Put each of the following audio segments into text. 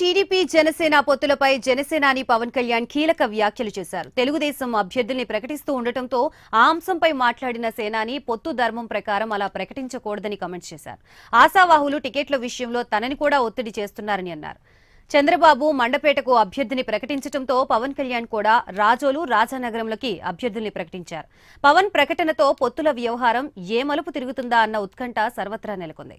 TDP Janasena పొత్తులపై జనసేనాని పవన్ కళ్యాణ్ కీలక వ్యాఖ్యలు చేశారు. తెలుగుదేశం అభ్యర్థుల్ని ప్రకటిస్తూ ఉండటంతో ఆ అంశంపై మాట్లాడిన సేనాని పొత్తు ధర్మం ప్రకారం అలా ప్రకటించకూడదని కామెంట్స్ చేశారు. ఆశావాహులు టికెట్ల విషయంలో తనని కూడా ఒత్తిడి చేస్తున్నారని అన్నారు. చంద్రబాబు మండపేటకు అభ్యర్థిని ప్రకటించడంతో పవన్ కళ్యాణ్ కూడా రాజోలు రాజానగరంలోకి అభ్యర్థుల్ని ప్రకటించారు. పవన్ ప్రకటనతో పొత్తుల వ్యవహారం ఏ మలుపు తిరుగుతుందా అన్న ఉత్కంఠ సర్వత్రా నెలకొంది.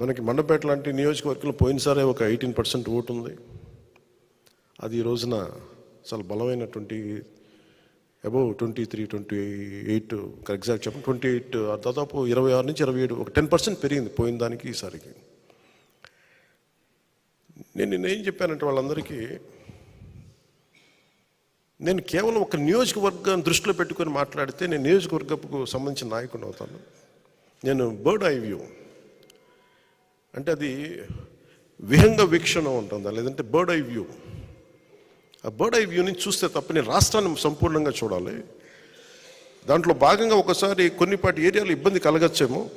మనకి మండపేట లాంటి నియోజకవర్గంలో పోయినసారే ఒక ఎయిటీన్ పర్సెంట్ ఓటు ఉంది. అది ఈ రోజున చాలా బలమైనటువంటి above twenty three twenty eight exact చెప్పండి. ట్వంటీ ఎయిట్ దాదాపు ఇరవై ఆరు నుంచి ఇరవై ఏడు ఒక టెన్ పర్సెంట్ పెరిగింది పోయిన దానికి ఈసారికి నేను నిన్న ఏం చెప్పానంటే వాళ్ళందరికీ నేను కేవలం ఒక నియోజకవర్గాన్ని దృష్టిలో పెట్టుకొని మాట్లాడితే నేను నియోజకవర్గపు సంబంధించిన నాయకుడు అవుతాను. నేను బర్డ్ ఐ వ్యూ. అంటే అది విహంగ వీక్షణ ఉంటుందా? లేదంటే బర్డ్ ఐ వ్యూ ఆ బర్డ్ ఐ వ్యూ నుంచి చూస్తే తప్ప నేను రాష్ట్రాన్ని సంపూర్ణంగా చూడాలి. దాంట్లో భాగంగా ఒకసారి కొన్నిపాటి ఏరియాలో ఇబ్బంది కలగచ్చేమో.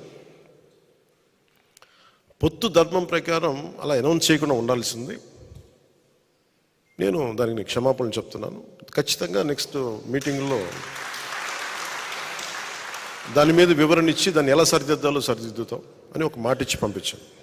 పొత్తు ధర్మం ప్రకారం అలా అనౌన్స్ చేయకుండా ఉండాల్సింది. నేను దానికి క్షమాపణలు చెప్తున్నాను. ఖచ్చితంగా నెక్స్ట్ మీటింగ్లో దాని మీద వివరణ ఇచ్చి దాన్ని ఎలా సరిదిద్దాలో సరిదిద్దుతాం అని ఒక మాట ఇచ్చి పంపించాను.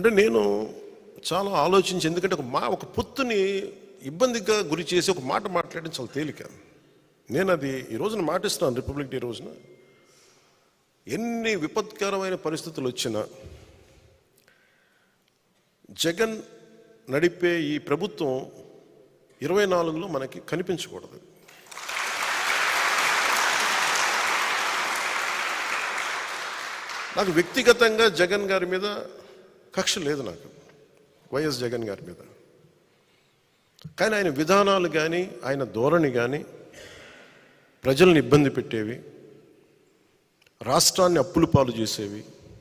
అంటే నేను చాలా ఆలోచించి ఎందుకంటే ఒక మా ఒక పొత్తుని ఇబ్బందిగా గురి చేసి ఒక మాట మాట్లాడడం చాలా తేలిక. నేను అది ఈ రోజున మాటిస్తున్నాను రిపబ్లిక్ డే రోజున. ఎన్ని విపత్కరమైన పరిస్థితులు వచ్చినా జగన్ నడిపే ఈ ప్రభుత్వం ఇరవై నాలుగులో మనకి కనిపించకూడదు. నాకు వ్యక్తిగతంగా జగన్ గారి మీద కక్ష లేదు నాకు. వైఎస్ జగన్ గారి మీద. కానీ ఆయన విధానాలు కానీ ఆయన ధోరణి కానీ ప్రజల్ని ఇబ్బంది పెట్టేవి రాష్ట్రాన్ని అప్పులు పాలు చేసేవి